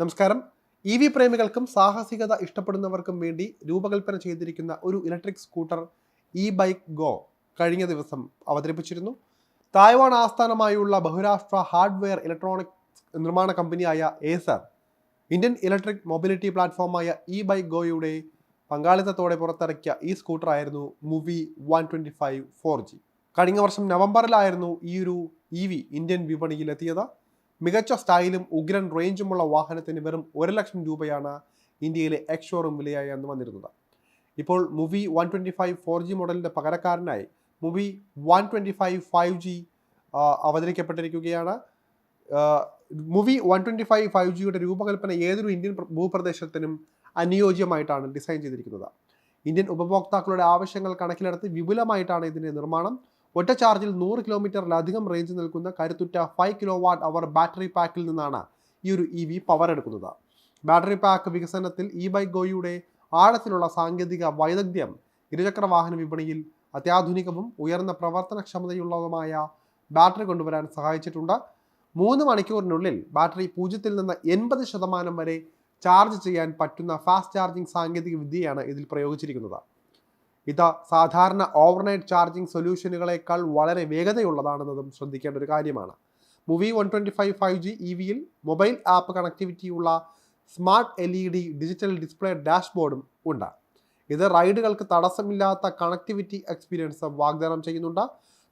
നമസ്കാരം. E V പ്രേമികൾക്കും സാഹസികത ഇഷ്ടപ്പെടുന്നവർക്കും വേണ്ടി രൂപകൽപ്പന ചെയ്തിരിക്കുന്ന ഒരു electric scooter E bike go കഴിഞ്ഞ ദിവസം അവതരിപ്പിച്ചിരുന്നു. തായ്വാൻ ആസ്ഥാനമായുള്ള ബഹുരാഷ്ട്ര ഹാർഡ്വെയർ ഇലക്ട്രോണിക് നിർമ്മാണ കമ്പനിയായ ഏസർ ഇന്ത്യൻ ഇലക്ട്രിക് മൊബിലിറ്റി പ്ലാറ്റ്ഫോമായ ഇ ബൈക്ക് ഗോയുടെ പങ്കാളിത്തത്തോടെ പുറത്തിറക്കിയ ഈ സ്കൂട്ടറായിരുന്നു Muvi one twenty five four G കഴിഞ്ഞ വർഷം നവംബറിലായിരുന്നു ഈ ഒരു ഇ വി ഇന്ത്യൻ വിപണിയിലെത്തിയത് മികച്ച സ്റ്റൈലും ഉഗ്രൻ റേഞ്ചുമുള്ള വാഹനത്തിന് വെറും ഒരു ലക്ഷം രൂപയാണ് ഇന്ത്യയിലെ എക്സ് ഷോറൂം വിലയായി അന്ന് വന്നിരുന്നത്. ഇപ്പോൾ Muvi one twenty five four G മോഡലിന്റെ പകരക്കാരനായി Muvi one twenty five five G അവതരിക്കപ്പെട്ടിരിക്കുകയാണ്. Muvi one twenty five five ജിയുടെ രൂപകൽപ്പന ഏതൊരു ഇന്ത്യൻ ഭൂപ്രദേശത്തിനും അനുയോജ്യമായിട്ടാണ് ഡിസൈൻ ചെയ്തിരിക്കുന്നത്. ഇന്ത്യൻ ഉപഭോക്താക്കളുടെ ആവശ്യങ്ങൾ കണക്കിലെടുത്ത് വിപുലമായിട്ടാണ് ഇതിന്റെ നിർമ്മാണം. ഒറ്റ ചാർജിൽ നൂറ് കിലോമീറ്ററിലധികം റേഞ്ച് നിൽക്കുന്ന കരുത്തുറ്റ five kilowatt hour battery പാക്കിൽ നിന്നാണ് ഈ ഒരു ഇ വി പവർ എടുക്കുന്നത്. ബാറ്ററി പാക്ക് വികസനത്തിൽ ഇ ബൈക്ക് ഗോയുടെ ആഴത്തിലുള്ള സാങ്കേതിക വൈദഗ്ധ്യം ഇരുചക്ര വാഹന വിപണിയിൽ അത്യാധുനികവും ഉയർന്ന പ്രവർത്തനക്ഷമതയുള്ളതുമായ ബാറ്ററി കൊണ്ടുവരാൻ സഹായിച്ചിട്ടുണ്ട്. മൂന്ന് മണിക്കൂറിനുള്ളിൽ ബാറ്ററി പൂജ്യത്തിൽ നിന്ന് എൺപത് ശതമാനം വരെ ചാർജ് ചെയ്യാൻ പറ്റുന്ന ഫാസ്റ്റ് ചാർജിംഗ് സാങ്കേതിക വിദ്യയാണ് ഇതിൽ പ്രയോഗിച്ചിരിക്കുന്നത്. ഇത് സാധാരണ ഓവർനൈറ്റ് ചാർജിംഗ് സൊല്യൂഷനുകളേക്കാൾ വളരെ വേഗതയുള്ളതാണെന്നതും ശ്രദ്ധിക്കേണ്ട ഒരു കാര്യമാണ്. Muvi one twenty five five G E വിയിൽ mobile app കണക്ടിവിറ്റിയുള്ള smart L E D digital display ഡാഷ്ബോർഡും ഉണ്ട്. ഇത് റൈഡുകൾക്ക് തടസ്സമില്ലാത്ത കണക്ടിവിറ്റി എക്സ്പീരിയൻസ് വാഗ്ദാനം ചെയ്യുന്നുണ്ട്.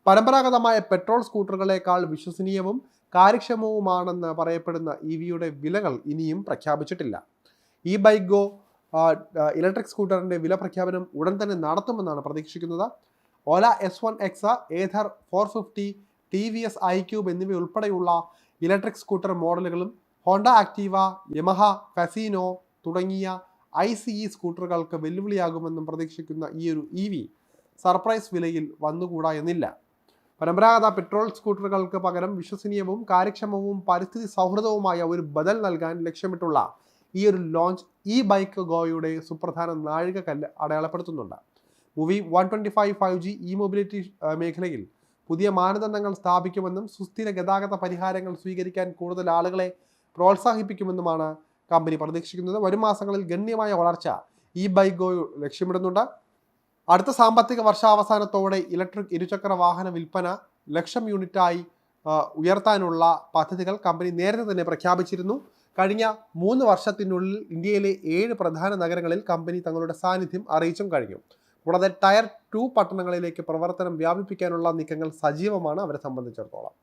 പരമ്പരാഗതമായ പെട്രോൾ സ്കൂട്ടറുകളേക്കാൾ വിശ്വസനീയവും കാര്യക്ഷമവുമാണെന്ന് പറയപ്പെടുന്ന ഇ വിയുടെ വിലകൾ ഇനിയും പ്രഖ്യാപിച്ചിട്ടില്ല. ഈ ബൈക്ക് ഇലക്ട്രിക് സ്കൂട്ടറിന്റെ വില പ്രഖ്യാപനം ഉടൻ തന്നെ നടത്തുമെന്നാണ് പ്രതീക്ഷിക്കുന്നത്. Ola S one X Ather four fifty T V S I Qube എന്നിവയുൾപ്പെടെയുള്ള ഇലക്ട്രിക് സ്കൂട്ടർ മോഡലുകളും ഹോണ്ട ആക്റ്റീവ യമഹ ഫെസീനോ തുടങ്ങിയ ഐ സി ഇ സ്കൂട്ടറുകൾക്ക് വെല്ലുവിളിയാകുമെന്നും പ്രതീക്ഷിക്കുന്ന ഈ ഒരു ഇ വി സർപ്രൈസ് വിലയിൽ വന്നുകൂടാ എന്നില്ല. പരമ്പരാഗത പെട്രോൾ സ്കൂട്ടറുകൾക്ക് പകരം വിശ്വസനീയവും കാര്യക്ഷമവും പരിസ്ഥിതി സൗഹൃദവുമായ ഒരു ബദൽ നൽകാൻ ലക്ഷ്യമിട്ടുള്ള ഈ ഒരു ലോഞ്ച് ഈ ബൈക്ക് ഗോയുടെ സുപ്രധാന നാഴികക്കല്ല് അടയാളപ്പെടുത്തുന്നുണ്ട്. Muvi one twenty five five G E mobility മേഖലയിൽ പുതിയ മാനദണ്ഡങ്ങൾ സ്ഥാപിക്കുമെന്നും സുസ്ഥിര ഗതാഗത പരിഹാരങ്ങൾ സ്വീകരിക്കാൻ കൂടുതൽ ആളുകളെ പ്രോത്സാഹിപ്പിക്കുമെന്നുമാണ് കമ്പനി പ്രതീക്ഷിക്കുന്നത്. വരും മാസങ്ങളിൽ ഗണ്യമായ വളർച്ച ഈ ബൈക്ക് ഗോ ലക്ഷ്യമിടുന്നുണ്ട്. അടുത്ത സാമ്പത്തിക വർഷാവസാനത്തോടെ ഇലക്ട്രിക് ഇരുചക്ര വാഹന വിൽപ്പന ലക്ഷം യൂണിറ്റായി ഉയർത്താനുള്ള പദ്ധതികൾ കമ്പനി നേരത്തെ തന്നെ പ്രഖ്യാപിച്ചിരുന്നു. കഴിഞ്ഞ മൂന്ന് വർഷത്തിനുള്ളിൽ ഇന്ത്യയിലെ ഏഴ് പ്രധാന നഗരങ്ങളിൽ കമ്പനി തങ്ങളുടെ സാന്നിധ്യം അറിയിച്ചും കഴിഞ്ഞു. കൂടാതെ ടയർ ടു പട്ടണങ്ങളിലേക്ക് പ്രവർത്തനം വ്യാപിപ്പിക്കാനുള്ള നീക്കങ്ങൾ സജീവമാണ് അവരെ സംബന്ധിച്ചിടത്തോളം.